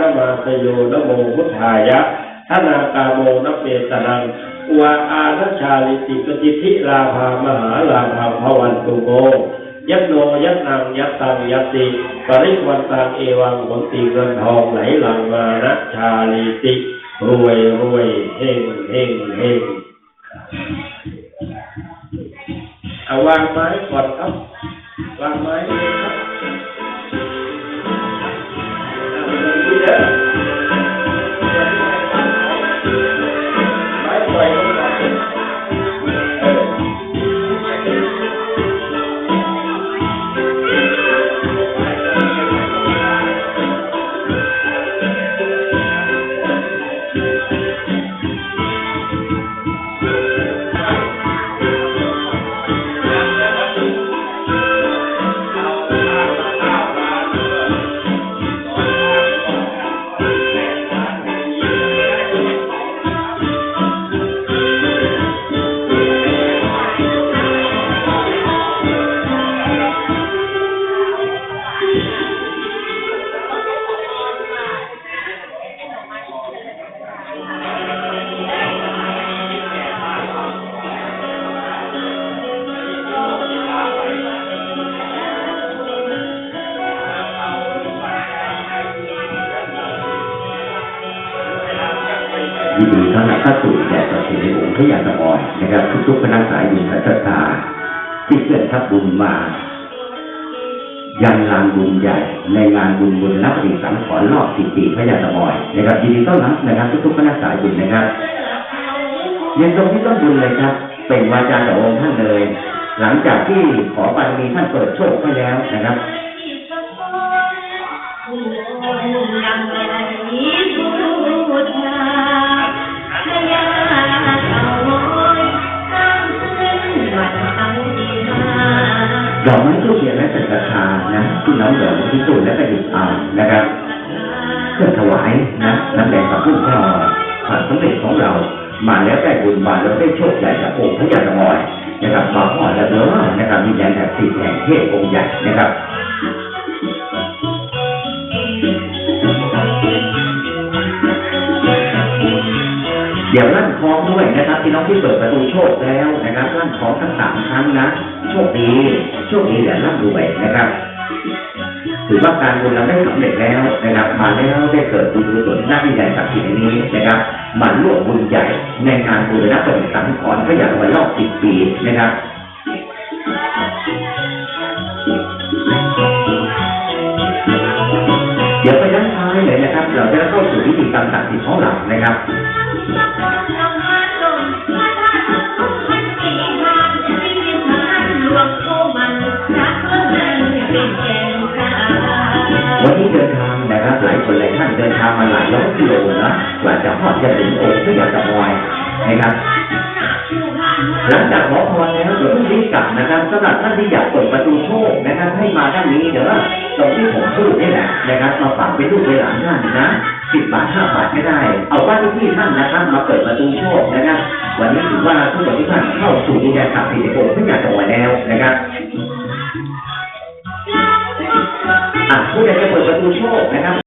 นมาสโยนโมพุทธายะธนากาโมนเปตนังวาอาณชาลิติปจิทิลาภามหาลาภาภวันตุโกยัตโนยัตนังยัตตังยัตติปริวันตังเอวังผลตีเงินทองไหลหลังมานะชาลิติรวยรวยเฮงเฮงเฮงเอาวางไม้ก่อนครับวางไม้ครับ ยินดีต้อนรับเข้าสู่แดดประสิทธิองค์พระยาตะบอยนะครับทุกๆคณะสายบุญและศรัทธาที่เพื่อนทับบุญมายังลานบุญใหญ่ในงานบุญบุญรับสิ่งสังขรรอบสิบปีพระยาตะบอยนะครับยินดีต้อนรับนะครับทุกๆคณะสายบุญนะครับยืนตรงที่ต้นบุญเลยครับ เป็นวาจาจากองค์ท่านเลย หลังจากที่ขอบารมีท่านเปิดโชคไปแล้วนะครับ นะที่น้องเดินที่สุดและก็หยิบเอานะครับเครื่อถวายนะน้ำแดงกับพุ่งข้าวผ่านสำเร็จของเรามาแล้วได้บุญมาแล้วได้โชคใหญ่จากองค์พระยาตะมอยนะครับมาพ่อและเด้อนะครับมีแดนแบบสีแห่งเทพองค์ใหญ่นะครับเดี๋ยวลั่นคล้องด้วยนะครับที่น้องที่เปิดประตูโชคแล้วนะครับลั่นคล้องทั้งสามครั้งนะ โชคดี โชคดีและร่ำรวยนะครับ ถือว่าการบุญเราได้สำเร็จแล้วนะครับมาแล้วได้เกิดบุญกุศลหน้าที่ใหญ่ศักสิทธิ์ในนี้นะครับมาร่วมบุญใหญ่ในงานบูรณะปฏิสังขรณ์พระยาวันรอบสิบปีนะครับเดี๋ยวไปด้านท้ายเลยนะครับ เราจะเข้าสู่พิธีกรรมศัดสิทธิ์ของเรานะครับ ท่านเดินทางมาหลายร้อยกิโลนะกว่าจะพอดจะถึงองค์พระยาตะมอยนะครับหลังจากขอพรแล้วเดี๋ยวพรุ่งนี้กลับนะครับสำหรับท่านที่อยากเปิดประตูโชคนะครับให้มาด้านนี้เดี๋ยวว่าตรงที่ผมพูดนี่แหละนะครับมาฝากเป็นลูกเป็นหลานท่านนะสิบบาทห้าบาทไม่ได้ เอาบ้านที่ท่านนะครับมาเปิดประตูโชคนะครับวันนี้ถือว่าทุกคนที่ท่านเข้าสู่ดินแดนศักดิ์สิทธิ์ในองพระยาตะมอยแล้วนะครับอะผู้ใดจะเปิดประตูโชคนะครับ